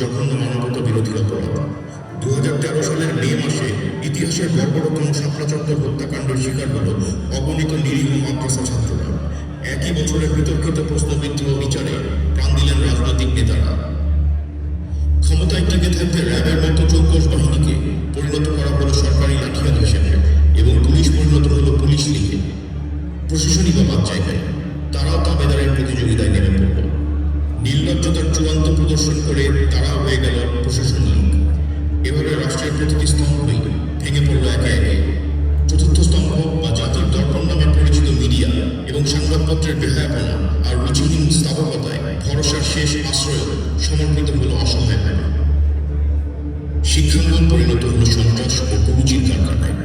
জঘন্য মানবতা বিরোধী অপরাধ দু সালের মে মাসে ইতিহাসের বর্বরতম শাপলাচত্বর হত্যাকাণ্ডের শিকার হল অগণিত নিরীহ মাদ্রাসা ছাত্ররা। একই বছরের বিতর্কিত প্রশ্নবিদ্ধ বিচারে প্রাণ দিলেন রাজনৈতিক নেতারা। ক্ষমতায় টিকে থাকতে র্যাবের মতো চৌকস বাহিনীকে পরিণত করা হলো সরকারি লাঠিয়াল হিসেবে এবং পুলিশ পরিণত হলো পুলিশ লিগে। প্রশাসনিক অবাধ জায়গায় তারাও তাবেদারের প্রতিযোগিতায় নেমে পড়ল। নির্লজ্জতার চূড়ান্ত প্রদর্শন করে তারা হয়ে গেল প্রশাসন লীগ। এভাবে রাষ্ট্রের প্রতিটি স্তম্ভই ভেঙে পড়ল একে একে। চতুর্থ স্তম্ভ বা জাতির দর্পণ নামে পরিচিত মিডিয়া এবং সংবাদপত্রের বেহায়াপনা আর রুচিহীন স্থাবকতায় ভরসার শেষ আশ্রয় সমর্পিত হলো অসহায় ভাবে শিক্ষাঙ্গন পরিণত হলো সন্ত্রাস ও কুরুচির কারখানায়।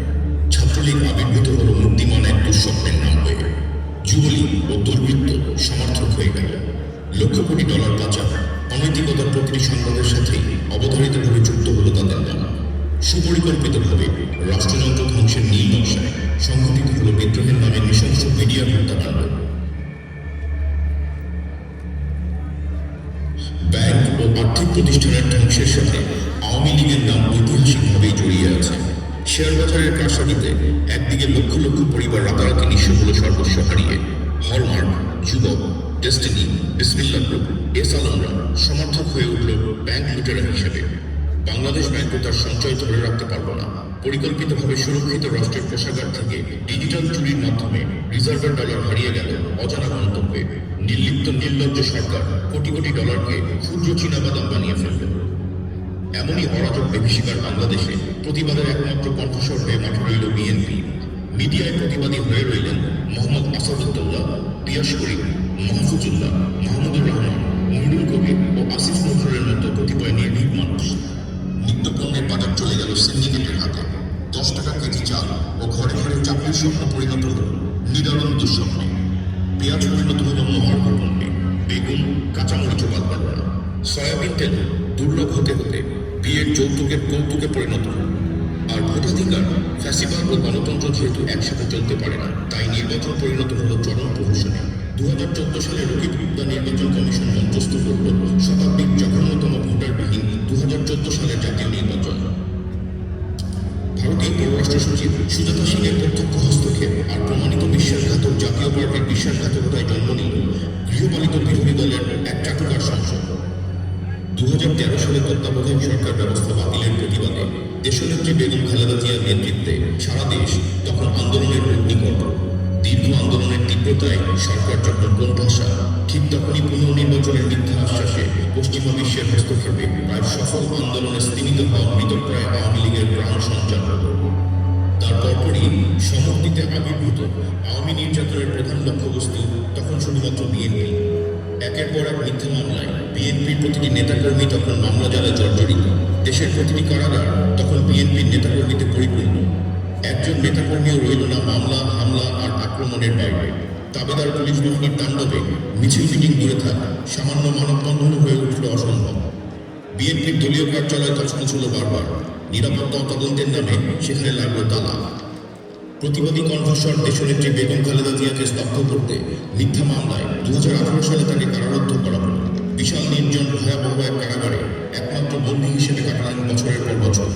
ছাত্রলীগ আবির্ভূত হলো মূর্তিমান এক দুঃস্বপ্নের নাম হয়ে। যুবলীগ ও দুর্বৃত্ত সমর্থক হয়ে গেল। লক্ষ কোটি ডলার পাচার। অনৈতিকতার প্রতিটি সংবাদের সাথে অবধারিতভাবে যুক্ত হলো তাদের নাম সুপরিকল্পিতভাবে রাষ্ট্রযন্ত্র ধ্বংসের নীল নকশায় সংঘটিত হলো বিদ্রোহের নামে নৃশংস মিডিয়ার হত্যাকাণ্ড। ব্যাংক ও আর্থিক প্রতিষ্ঠানের ধ্বংসের সাথে আওয়ামী লীগের নাম ঐতিহাসিকভাবেই জড়িয়ে আছে। শেয়ার বাজারের কারসাজিতে একদিকে লক্ষ লক্ষ পরিবার রাতারাতি নিঃস্ব হল সর্বস্ব হারিয়ে। ব্যাংক হিসেবে। বাংলাদেশ ব্যাংকও তার সঞ্চয় ধরে রাখতে পারল না। পরিকল্পিতভাবে সুরক্ষিত রাষ্ট্রের কোষাগার থেকে ডিজিটাল চুরির মাধ্যমে রিজার্ভের ডলার হারিয়ে গেল অজানা গন্তব্যে। নির্লিপ্ত নির্লজ্জ সরকার কোটি কোটি ডলারকে ক্ষুদ্র চীনাবাদাম বানিয়ে ফেলল। এমনই অরাজক বেভিশিকার বাংলাদেশে প্রতিবাদের একমাত্র কণ্ঠস্বর হয়ে মাঠে রইল বিএনপি। মিডিয়ায় প্রতিবাদী হয়ে রইলেন মোহাম্মদ আসাদুদ্দৌলা পিয়াস করিম, মাহফুজুল্লাহ, মাহমুদুর রহমান। নুরুল কবির ও আসিফ নজরুলের মতো কতিপয় নির্ভীক চোদ্দ সালের জাতীয় নির্বাচন। ভারতীয় পররাষ্ট্র সচিব সুজাতা সিং এর প্রত্যক্ষ হস্তক্ষেপ আর প্রমাণিত বিশ্বাসঘাতক জাতীয় পার্টির বিশ্বাসঘাতকতায় জন্ম নিল গৃহপালিত বিরোধী দলের এক চাটুকার সংসদ। দু হাজার তেরো সালে তত্ত্বাবধায়ক সরকার ব্যবস্থা বাতিলের প্রতিবাদে দেশনেত্রী বেগম খালেদা জিয়ার নেতৃত্বে সারা দেশ তখন আন্দোলনের নিকট দীর্ঘ আন্দোলনের তীব্রতায় সরকার যখন কোণঠাসা ঠিক তখনই পুনর্নির্বাচনের মিথ্যা আশ্বাসে পশ্চিমা বিশ্বের হস্তক্ষেপে প্রায় সফল আন্দোলনে স্তীমিত হওয়া মৃতপ্রায় আওয়ামী লীগের প্রাণ সঞ্চার তার পরপরই সমর্থিতে আবির্ভূত আওয়ামী নির্যাতনের প্রধান লক্ষ্যবস্তু তখন শুধুমাত্র বিএনপি। একের পর এক মিথ্যা মামলায় বিএনপির প্রতিটি নেতাকর্মী তখন মামলা জালে জর্জরিত। দেশের প্রতিটি কারাগার তখন বিএনপির নেতাকর্মীতে পরিপূর্ণ। একজন নেতাকর্মীও রইল না, মামলা, হামলা আর আক্রমণের বাইরে। তাবেদার পুলিশ বাহিনীর তাণ্ডবে মিছিল মিটিং দূরে থাক, সামান্য মানববন্ধন হয়ে উঠল অসম্ভব। বিএনপির দলীয় কার্যালয় তছনছ হলো বারবার। নিরাপত্তা তদন্তের নামে সেখানে লাগল তালা। প্রতিবাদী কণ্ঠস্বর দেশনেত্রী বেগম খালেদা জিয়াকে স্তব্ধ করতে মিথ্যা মামলায় দু হাজার আঠারো সালে তাকে কারারুদ্ধ করা হলো। বিশাল নির্জন ভয়াবহ এক কারাগারে একমাত্র বন্দী হিসেবে কাটালেন বছরের পর বছর।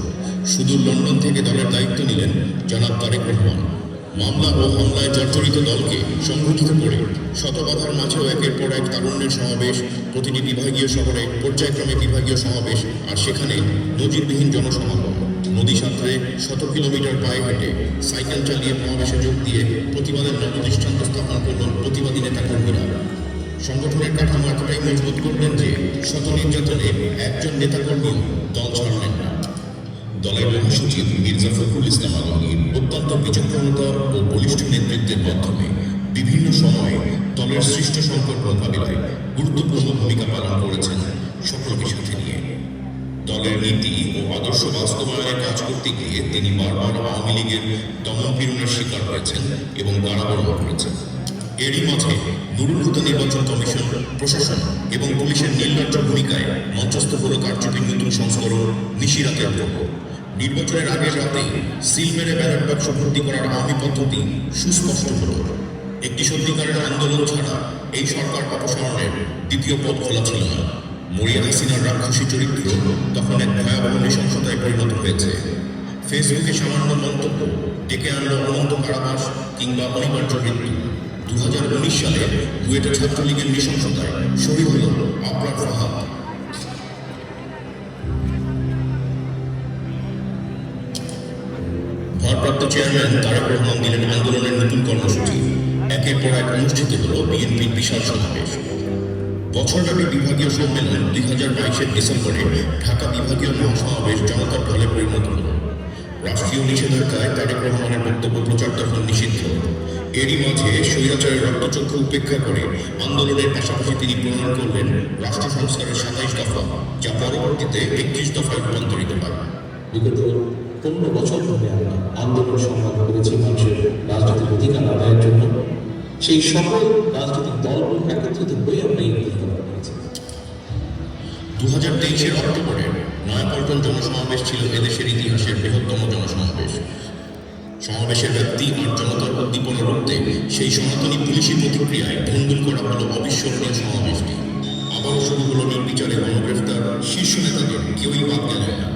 সুদূর লন্ডন থেকে দলের দায়িত্ব নিলেন জনাব তারেক রহমান। মামলা ও হামলায় জর্জরিত দলকে সংগঠিত করে শতবাধার মাঝেও একের পর এক তারুণ্যের সমাবেশ প্রতিটি বিভাগীয় শহরে, পর্যায়ক্রমে বিভাগীয় সমাবেশ আর সেখানে নজিরবিহীন জনসমাগম। নদী সাঁতরে শত কিলোমিটার পায়ে হেঁটে সাইকেল চালিয়ে সমাবেশে যোগ দিয়ে প্রতিবাদের নবদৃষ্টান্ত স্থাপন করলেন প্রতিবাদী নেতা কর্মীরা সংগঠনের কাঠামো এতটাই মজবুত করলেন যে শত নির্যাতনে একজন নেতাকর্মী দল ছাড়লেন না। দলের মহাসচিব মির্জা ফখরুল ইসলাম আলমগীর অত্যন্ত বিচক্ষণতা ও বলিষ্ঠ নেতৃত্বের মাধ্যমে বিভিন্ন সময়ে দলের সৃষ্ট সংকট মোকাবিলায় গুরুত্বপূর্ণ ভূমিকা পালন করেছেন সকলকে সাথে নিয়ে। দলের নীতি ও আদর্শ বাস্তবায়নে কাজ করতে গিয়ে তিনি বারবার আওয়ামী লীগের দমন পীড়নের শিকার হয়েছেন এবং কারাবরণ করেছেন। এরই মাঝে নুরুল হুদা নির্বাচন কমিশন, প্রশাসন এবং পুলিশের নির্লজ্জ ভূমিকায় মঞ্চস্থ হল কারচুপির নতুন সংস্করণ নিশিরাতের প্রকোপ নির্বাচনের আগের রাতে সিল মেরে ব্যালট বাক্স ভর্তি করার আওয়ামী পদ্ধতি সুস্পষ্ট হল। একটি সত্যিকারের আন্দোলন ছাড়া এই সরকার অপসারণের দ্বিতীয় পথ খোলা ছিল না। মরিয়া হাসিনার রাক্ষসী চরিত্র তখন এক ভয়াবহ নৃশংসতায় পরিণত হয়েছে। ফেসবুকে সামান্য মন্তব্য, ডেকে আনলো অনন্ত কারাবাস কিংবা অনিবার্য মৃত্যু। দু হাজার উনিশ সালে বুয়েটে ছাত্রলীগের নৃশংসতায় শহীদ হল আবরার ফাহাদ। চেয়ারম্যান তারেক রহমান দিলেন আন্দোলনের নতুন কর্মসূচি। একের পর এক অনুষ্ঠিত হল বিএনপির বিশাল সমাবেশ। বছরব্যাপী বিভাগীয় সম্মেলন দুই হাজার বাইশের ডিসেম্বরে ঢাকা বিভাগীয় মহাসমাবেশ জনতার ঢলে পরিণত হল। রাষ্ট্রীয় নিষেধাজ্ঞায় তারেক রহমানের বক্তব্য প্রচার তখন নিষিদ্ধ। এরই মাঝে স্বৈরাচারের রক্তচক্ষু উপেক্ষা করে আন্দোলনের পাশাপাশি তিনি প্রণয়ন করলেন রাষ্ট্র সংস্কারের সাতাইশ দফা, যা পরবর্তীতে একত্রিশ দফায় রূপান্তরিত হয়। পনেরো বছর ধরে আমরা আন্দোলন সংগ্রাম করেছি মানুষের রাজনৈতিক অধিকার আদায়ের জন্য। সেই সকল রাজনৈতিক দলগুলো একত্রিত হয়ে আমরা এই পেয়েছি দু হাজার তেইশের অক্টোবরে নয়াপল্টন জনসমাবেশ ছিল এদেশের ইতিহাসের বৃহত্তম জনসমাবেশ। সমাবেশের ব্যক্তি আর জনতার উদ্দীপনা সেই সনাতনী পুলিশি প্রতিক্রিয়ায় ভণ্ডুল করা হলো অবিস্মরণীয় সমাবেশটি। আবারও শুরু হলো নির্বিচারে গণগ্রেফতার, শীর্ষ নেতাদের কেউই বাদ গেলেন না।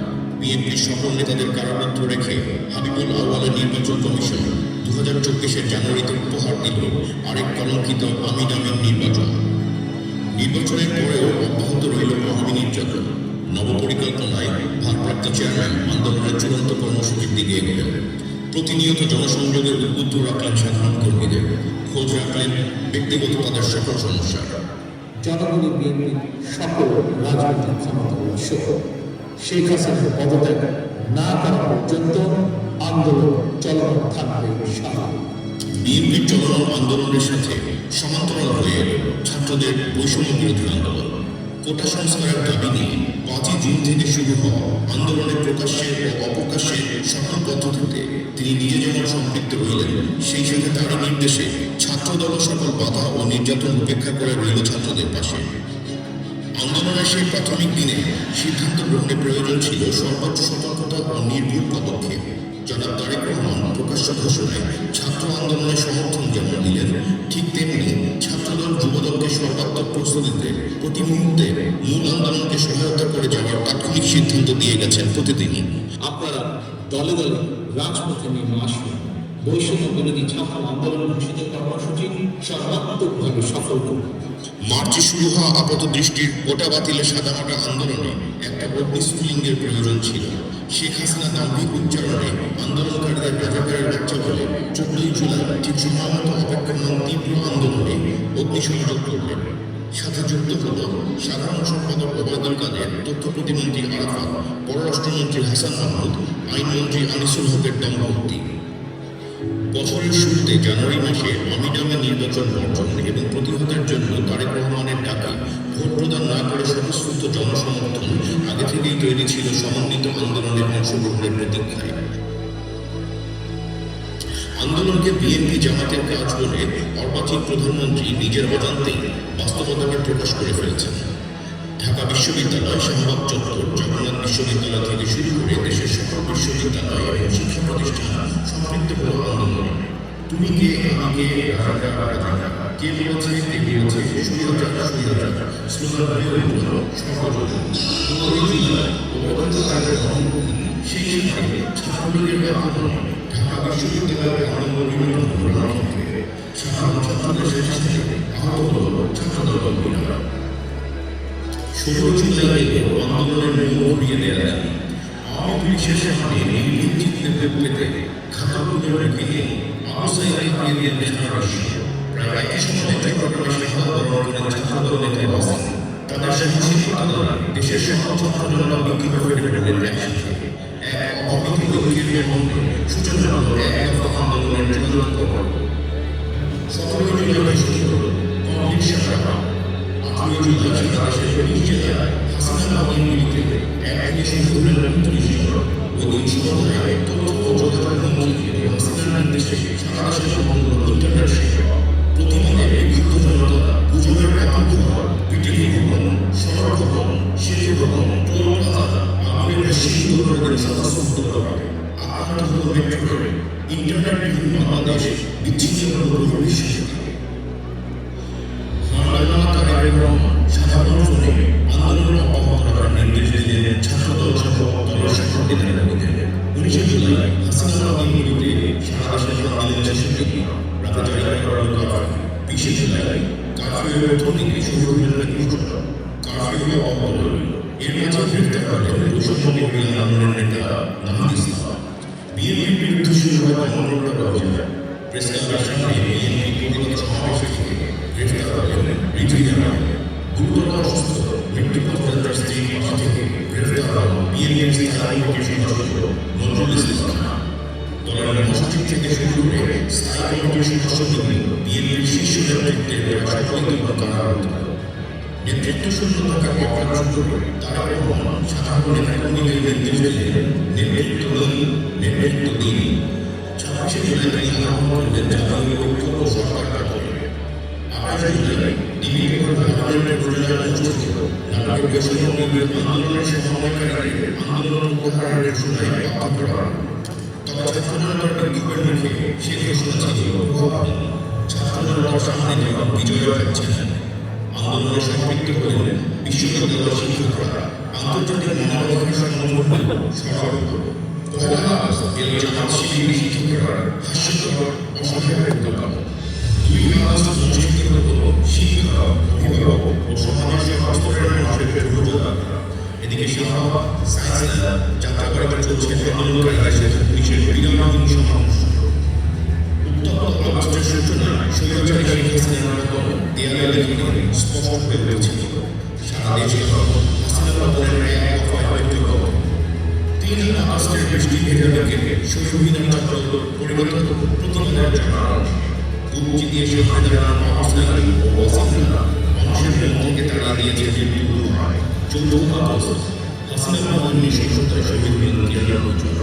বিএনপির সকল নেতাদের কারাবদ্ধ রেখে হাবিবুল আওয়ালের নির্বাচন কমিশন দু হাজার চব্বিশের জানুয়ারিতে উপহার দিল আরেক কলঙ্কিত আমিন আমিন নির্বাচন। নির্বাচনের পরেও অব্যাহত রইল মহাবী নির্যাতন। নবপরিকল্পনায় ভারপ্রাপ্ত চেয়ারম্যান আন্দোলনের চূড়ান্ত কর্মসূচির দিকে এগোলেন। প্রতিনিয়ত জনসংযোগের উদ্বুদ্ধ রাখলেন সাধারণ কর্মীদের। খোঁজ রাখলেন ব্যক্তিগত তাদের সকল সমস্যা। জনগণই বিএনপির সকল রাজনৈতিক ক্ষমতা উৎস শেখ হাসিনার পদত্যাগ না করা পর্যন্ত আন্দোলন চলমান থাকবে বিএনপির চলমান আন্দোলনের সাথে সমান্তরাল হয়ে ছাত্রদের বৈষম্য বিরোধী আন্দোলন। কোটা সংস্কারের দাবি নিয়ে পাঁচই জুন থেকে শুরু হওয়া আন্দোলনের প্রকাশ্যে ও অপ্রকাশ্যে সকল পদ্ধতিতে তিনি নিজে যেমন সম্পৃক্ত রইলেন, সেই সাথে তারই নির্দেশে ছাত্রদল সকল বাধা ও নির্যাতন উপেক্ষা করে রইল ছাত্রদের পাশে। আন্দোলনের সেই প্রাথমিক দিনে সিদ্ধান্ত গ্রহণের প্রয়োজন ছিল সর্বোচ্চ সতর্কতা ও নির্ভুল পদক্ষেপ। জনাব তারেক রহমান প্রকাশ্য ঘোষণায় ছাত্র আন্দোলনের সমর্থন যেমন দিলেন। ঠিক তেমনি ছাত্রদল যুবদলকে সর্বাত্মক প্রস্তুতিতে প্রতি মুহূর্তে মূল আন্দোলনকে সহায়তা করে যাওয়ার তাৎক্ষণিক সিদ্ধান্ত দিয়ে গেছেন প্রতিদিনই। আপনারা দলে দলে রাজপথে নেমে আসুন। বৈষম্য বিরোধী ছাত্র আন্দোলন ঘোষিত কর্মসূচি সর্বাত্মকভাবে সফল করুন। মার্চে শুরু হওয়া আপাত দৃষ্টির কোটা বাতিলের সাদামাটা আন্দোলনে একটা অগ্নিস্ফুলিঙ্গের প্রয়োজন ছিল। শেখ হাসিনা দাম্ভিক উচ্চারণে আন্দোলনকারীদের রাজাকারের বাচ্চা বলে চোদ্দই জুলাই ঠিক সময় মতো অপেক্ষমান তীব্র আন্দোলনে অগ্নিসংযোগ করলেন। সাথে যুক্ত হল সাধারণ সম্পাদক ওবায়দুল কাদের, তথ্য প্রতিমন্ত্রী আরাফাত, পররাষ্ট্রমন্ত্রী হাসান মাহমুদ, আইনমন্ত্রী আনিসুল হকের দম্পতি। বছরের শুরুতে জানুয়ারি মাসে অমিডামে নির্বাচন বর্জন এবং প্রতিহতের জন্য তারেক রহমানের ডাকে ভোট প্রদান না করে স্বতঃস্ফূর্ত জনসমর্থন আগে থেকেই তৈরি ছিল সমন্বিত আন্দোলনের অংশগ্রহণের প্রতীক্ষায়। আন্দোলনকে বিএনপি জামাতের কাজ বলে অর্বাচীন প্রধানমন্ত্রী নিজের অজান্তেই বাস্তবতাকে প্রকাশ করে ফেলেছেন। ঢাকা বিশ্ববিদ্যালয় শাহবাগ চত্বর জগন্নাথ বিশ্ববিদ্যালয় থেকে শুরু করে দেশের সকল বিশ্ববিদ্যালয় এবং শিক্ষা প্রতিষ্ঠান সম্পৃক্ত হল আন্দোলনে তুমি কে আমাকে কে কে স্লোগান হয়ে সেই সাথে ছাত্রলীগের আন্দোলন ছাত্রদের ষোলো জুলাই আন্দোলনের মূল ঘুরিয়ে দেওয়া দাবি আওয়ামী সামনে নির্ভীক চিত্রে পেতে খাতাগুলো রেখে দিয়ে আবসাই দিয়ে দেশের রাষ্ট্র প্রায় একই সময় চট্টগ্রামে সাধারণ করে ছাত্রদল নেতা ফেললেন এক অবিধি ঐক্যের মধ্যে সূচনা আত্মীয় জুলাই বিএনপির স্থায়ী কমিটির সদস্য নজরুল ইসলাম দলের মহাসচিব থেকে শুরু করে স্থায়ী কমিটির সদস্যবৃন্দ বিএনপির শীর্ষ নেতৃত্বের প্রায় সকলেই কারারুদ্ধ নেতৃত্ব শূন্য থাকাকে অগ্রাহ্য করে তারা রহমান সাধারণ নেতাকর্মীদের নির্দেশ দিলেন নেতৃত্ব দিন নেতৃত্ব দিন ছাব্বিশে জুলাই তিনি আহ্বান করলেন জাতীয় ঐক্য ও সরকার গঠনে আঠাশে জুলাই ডিবিকে পার্লামেন্টের প্রয়োজন উপস্থিত নাটকের বৈষম্য বিরোধী আন্দোলনের সমন্বয়কারীদের আন্দোলন উপহারের ঘোষণায় বাধ্য করা হয়। তবে ছাত্রজনতার বিক্ষোভের মুখে সে ঘোষণা ছিল প্রভাবহীন ছাত্রজনতার সামনে যেমন বিজয় পাচ্ছেন আন্দোলনে আন্তর্জাতিক হল শিক্ষা অভিভাবক ও সমাজের হস্তরের মানুষের প্রযোজনা এদিকে শিক্ষক সায়েন্স ল্যাব যাত্রাবাড়িতে চলছে আন্দোলনকারীদের সাথে পুলিশের বিরামহীন সংঘর্ষ উত্তপ্ত আগস্টের সূচনায় স্বৈরাচারী শেখ হাসিনার পতন দেয়ালে লিখে স্পষ্ট হয়ে উঠেছিল সারা দেশে হাসিনা পতনের জন্য কুচি দিয়ে সামনে দাঁড়ানো অবস্থায় ও ওয়াসিফুল্লাহ মানুষের মন থেকে তারা দিয়েছে মৃত্যু হয় চৌদ্দ আগস্ট হাসিনা পতন উনিশশো সত্তর শহীদ মিলন বছর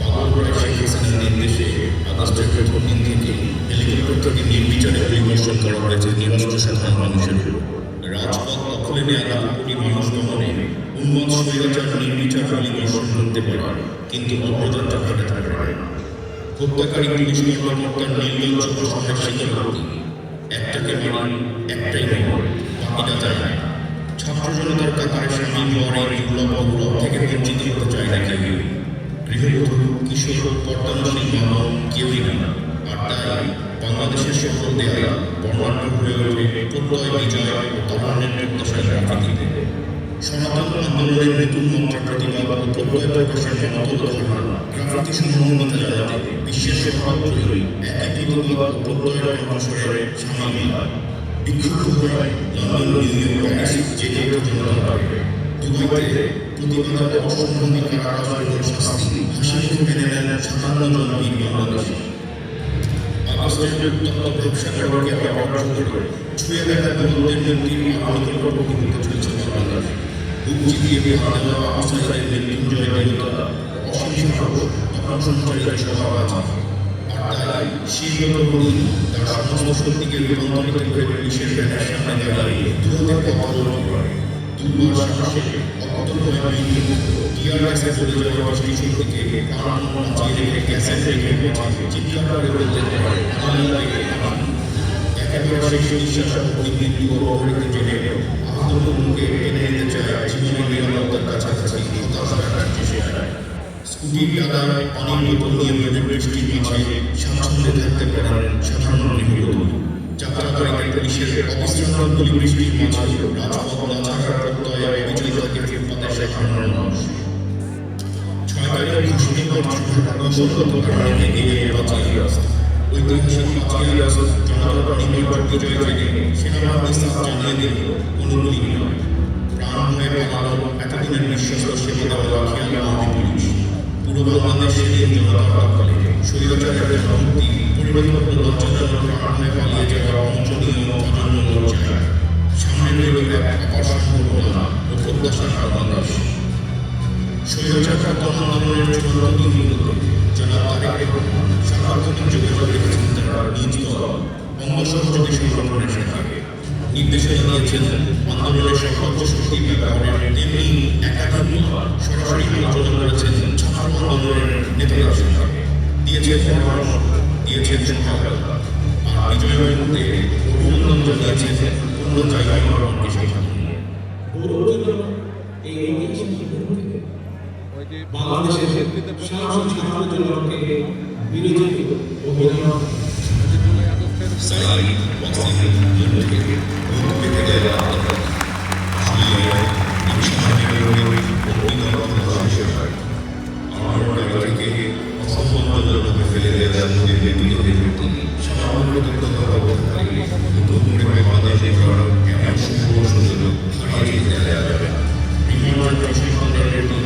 বাংলার শেখ হাসিনার নির্দেশে আগস্টের প্রথম দিন থেকে হেলিকপ্টার নির্বিচারে পরিদর্শন করা হয়েছে নিরস্ত্র সাধারণ মানুষের রাজপথ দখলে নেওয়া কোটি মানুষ দমনে উন্মত স্বৈরাচার নির্বিচার পরিদর্শন করতে পারে কিন্তু অগ্রযাত্রা ঘটাতে পারে না। হত্যাকারী পুলিশ কর্মকর্তার একটাকে মান একটাই নয় বাকিটা যায় না। ছাত্র জনতার কাতারে গৌরব থেকে বঞ্চিত হতে চায় না কেউ। গৃহবধূ, কিশোর পর্দানশীল কেউই না। আর তাই বাংলাদেশের সকল দেয়াল বর্ণাঢ্য হয়ে ওঠে প্রত্যয়, বিজয় ও প্রত্যাশায় সনাতন আন্দোলনের নতুন মন্ত্র প্রতিবাদ ও প্রত্যয় প্রকাশের সমতল ধারণা গ্রাফিতি সম্মানিতা জানাতে বিশ্বের সর্বত্রই একই প্রতিবাদ ও প্রত্যয়ের কণ্ঠস্বরে সামিল হয় বিক্ষুব্ধ দেখা বিপদের মন্ত্রী আহত প্রভূত চলছে বাংলাদেশ। চিতিয়ে বিহার দেওয়া আসাইদের মৃত্যুঞ্জয় দেবতা সাহস তখন সভাবাজি আর তাই শীর্ষত করি তার সমস্ত শক্তিকে রূপান্তরিত করে পুলিশের ব্যানার সামনে দাঁড়িয়ে দুহাতে অবলম্বন করে দুর্বার সাহসে অকথ্যভাবে টিআরএসে চলে যাওয়া সেই শক্তিকে প্রাণ বাঁচিয়ে রেখে ক্যাসেট রেখে চিৎকার করে বলতে পারে আল্লাহকে আমান একেবারে শেষ নিঃশ্বাস মৃত্যু অবহেলিত জেনে মুখে এনে নিতে চায় জীবনের নিরাপত্তার কাছাকাছি হতাশার রাজ্যে সে যায় স্কুটির টাকায় পানির বোতল নিয়ে মেঘের বৃষ্টির মাঝে স্বাচ্ছন্দ্যে থাকতে পারেন সাধারণ গৃহবধূ যাত্রাকারীদের পুলিশের অবিশ্রান্ত গুলি বৃষ্টির মাঝে রাজপথ না ছাড়ার প্রত্যয়ে বিজয়ী থাকে ফুটপাতের সাধারণ মানুষ ছয় তারিখ ঘোষণা কৌশলগত কারণে এগিয়ে বাঁচিয়ে আসতে ঐতিহাসিক বাঁচিয়ে আসতে জনতার নির্ভর বিজয় থেকে সেনাবাহিনী জানিয়ে দিল অনুগুলি নয় প্রাণ হয়ে পালালো এতদিনের বিশ্বস্ত সেবা দেওয়া খেয়াল আমাদের পুলিশ পুরো বাংলাদেশের এই জনতার দখলে স্বৈরাচারের মুক্তি পরিবর্তন লজ্জাজনক প্রাণ হয়ে সামনে বাংলাদেশ রহমান সার্বজনীন যোগাযোগ রেখেছেন তারা দল অঙ্গ সহযোগী সংগঠনের সাথে নির্দেশনা দিয়েছেন আন্দোলনের সর্বোচ্চ শক্তি ব্যবহারের তেমনি একাধিকবার সরাসরি আলোচনা করেছেন ছাত্র আন্দোলনের নেতাদের সাথে দিয়েছেন পরামর্শ দিয়েছেন সহায়তা আর বিজয়ের মধ্যে অভিনন্দন জানিয়েছেন অন্য জায়গায় ঐতিহাসিক মুহূর্তে বাংলাদেশের সাহসী সাধারণ লোককে বিরোধী অভিনব Sarai, Wasabi, Yunke, Yunke, Kedera, Ahliya, Nishahiyori, Mu'mina, Nishahiyori. আমার পরিবারকে অসম্মানজনকভাবে ফেলে দেওয়া যাচ্ছে বিনোদের প্রতি